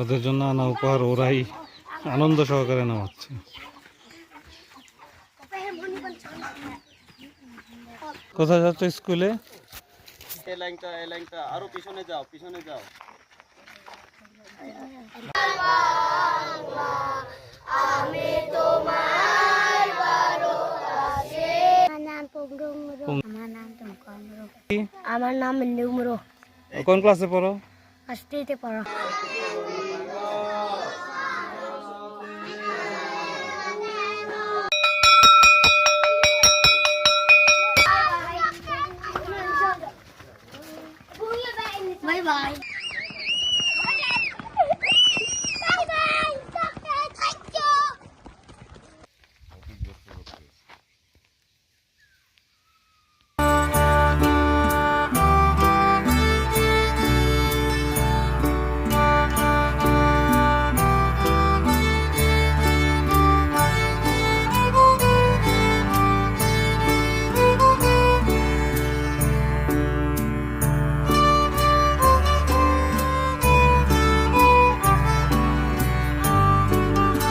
ওদের জন্য আনা উপহার ওরাই আনন্দ সহকারে নামাচ্ছে কোথায় যাচ্ছ স্কুলে? আরও পিছনে যাও পিছনে যাও। আমার নাম কোন ক্লাসে পড়ো? আস্তিতে পড়ো। 拜拜。